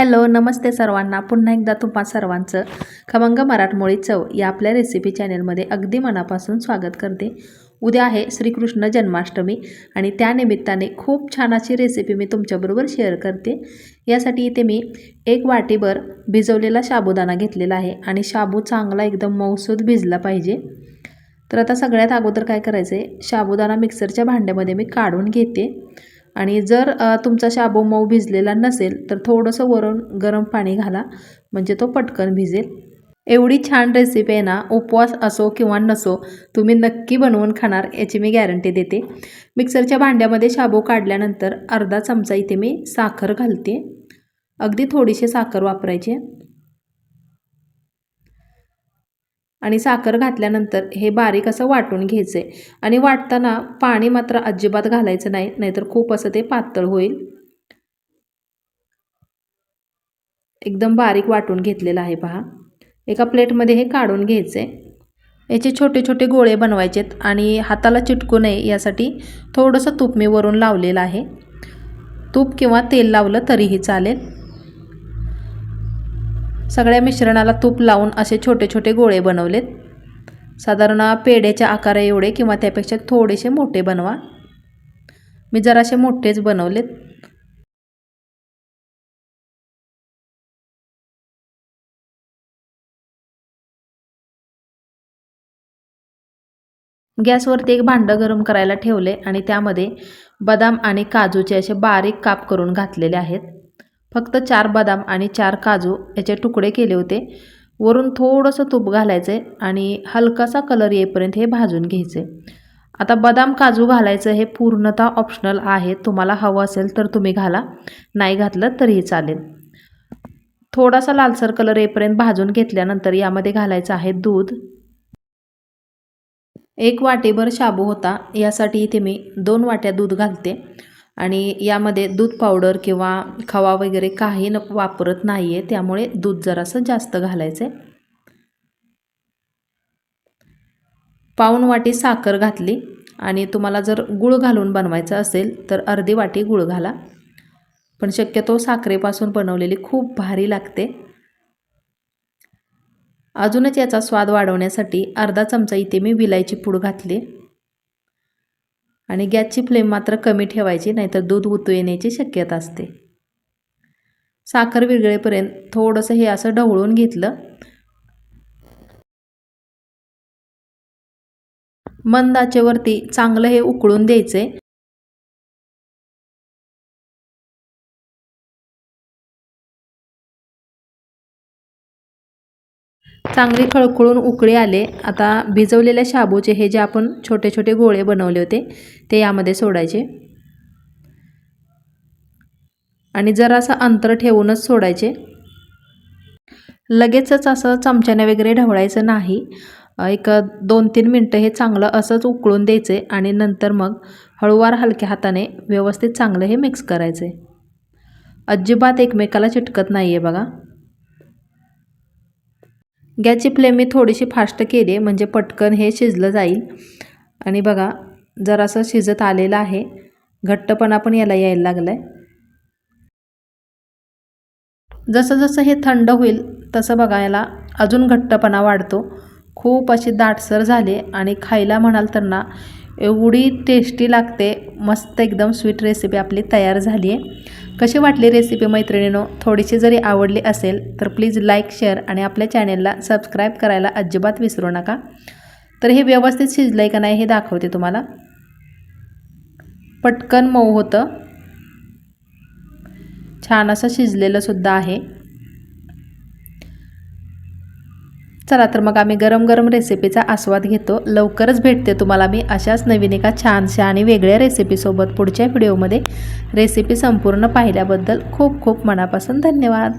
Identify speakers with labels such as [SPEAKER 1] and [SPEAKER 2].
[SPEAKER 1] Hello नमस्ते सर्वांना. पुन्हा एकदा तुम्हा सर्वांचं खमंग मराठमोळी चव या आपल्या रेसिपी चॅनेलमध्ये अगदी मनापासून स्वागत करते. उद्या आहे श्रीकृष्ण जन्माष्टमी आणि त्यानिमित्ताने खूप छान अशी रेसिपी मी तुमच्याबरोबर शेअर करते. यासाठी इथे मी एक वाटीभर भिजवलेला साबुदाणा घेतलेला आहे आणि शाबू चांगला एकदम मऊसूद भिजला पाहिजे. तर आता सगळ्यात अगोदर काय करायचं आहे साबुदाणा मिक्सरच्या भांड्यामध्ये मी काढून घेते. आणि जर तुमचा शाबू मऊ भिजलेला नसेल तर थोडंसं वरून गरम पाणी घाला म्हणजे तो पटकन भिजेल. एवढी छान रेसिपी आहे ना उपवास असो किंवा नसो तुम्ही नक्की बनवून खाणार याची मी गॅरंटी देते. मिक्सरच्या भांड्यामध्ये शाबू काढल्यानंतर अर्धा चमचा इथे मी साखर घालते. अगदी थोडीशी साखर वापरायची आणि साखर घातल्यानंतर हे बारीक असं वाटून घ्यायचं. आहे आणि वाटताना पाणी मात्र अजिबात घालायचं नाही नाहीतर खूप असं ते पातळ होईल. एकदम बारीक वाटून घेतलेलं आहे पहा. एका प्लेटमध्ये हे काढून घ्यायचं. आहे याचे छोटे छोटे गोळे बनवायचेत आणि हाताला चिटकू नये यासाठी थोडंसं तूप मी वरून लावलेलं आहे. तूप किंवा तेल लावलं तरीही चालेल. सगळ्या मिश्रणाला तूप लावून असे छोटे छोटे गोळे बनवलेत. साधारण पेढ्याच्या आकारा एवढे किंवा त्यापेक्षा थोडेसे मोठे बनवा. मी जरासे मोठेच बनवलेत. गॅसवरती एक भांडं गरम करायला ठेवले आणि त्यामध्ये बदाम आणि काजूचे असे बारीक काप करून घातलेले आहेत. फक्त चार बदाम आणि चार काजू याचे तुकडे केले होते. वरून थोडंसं तूप घालायचं आहे आणि हलकासा कलर येईपर्यंत हे भाजून घ्यायचे. आता बदाम काजू घालायचं हे पूर्णतः ऑप्शनल आहे. तुम्हाला हवं असेल तर तुम्ही घाला. नाही घातलं तरीही चालेल. थोडासा लालसर कलर येईपर्यंत भाजून घेतल्यानंतर यामध्ये घालायचं आहे दूध. एक वाटेभर शाबू होता. यासाठी इथे मी दोन वाट्या दूध घालते. आणि यामध्ये दूध पावडर किंवा खवा वगैरे काही न वापरत नाही आहे त्यामुळे दूध जरासं जास्त घालायचं आहे पाऊण वाटी साखर घातली आणि तुम्हाला जर गुळ घालून बनवायचं असेल तर अर्धी वाटी गुळ घाला. पण शक्यतो साखरेपासून बनवलेली खूप भारी लागते. अजूनच याचा स्वाद वाढवण्यासाठी अर्धा चमचा इथे मी विलायची पूड घातली. आणि गॅसची फ्लेम मात्र कमी ठेवायची नाहीतर दूध उतू येण्याची शक्यता असते. साखर विरगळेपर्यंत थोडंसं हे असं ढवळून घेतलं. मंदाचेवरती चांगलं हे उकळून द्यायचं आहे चांगली खळखळून उकळी आले. आता भिजवलेल्या शाबूचे हे जे आपण छोटे छोटे गोळे बनवले होते ते यामध्ये सोडायचे. आणि जरासं अंतर ठेवूनच सोडायचे. लगेचच असं चमच्याने वगैरे ढवळायचं नाही. एक दोन तीन मिनटं हे चांगलं असंच उकळून द्यायचे आणि नंतर मग हळूवार हलक्या हाताने व्यवस्थित चांगलं हे मिक्स करायचे. अजिबात एकमेकाला चिटकत नाही आहे बघा. गॅसची फ्लेम मी थोडीशी फास्ट केली आहे म्हणजे पटकन हे शिजलं जाईल. आणि बघा जरासं शिजत आलेलं आहे. घट्टपणा पण याला यायला लागला आहे जसं जसं हे थंड होईल तसं बघा याला अजून घट्टपणा वाढतो. खूप अशी दाटसर झाले आणि खायला म्हणाल तर ना एवढी टेस्टी लागते. मस्त एकदम स्वीट रेसिपी आपली तयार झाली आहे. कशी वाटली रेसिपी मैत्रिणीनो? थोडीशी जरी आवडली असेल तर प्लीज लाईक शेअर आणि आपल्या चॅनेलला सबस्क्राईब करायला अजिबात विसरू नका. तर हे व्यवस्थित शिजलं आहे का नाही हे दाखवते तुम्हाला. पटकन मऊ होतं. छान असं शिजलेलंसुद्धा आहे. चला तर मग आम्ही गरम गरम रेसिपीचा आस्वाद घेतो. लवकरच भेटते तुम्हाला मी अशाच नवीन एका छानशा आणि वेगळ्या रेसिपीसोबत पुढच्या व्हिडिओमध्ये रेसिपी संपूर्ण पाहिल्याबद्दल खूप खूप मनापासून धन्यवाद.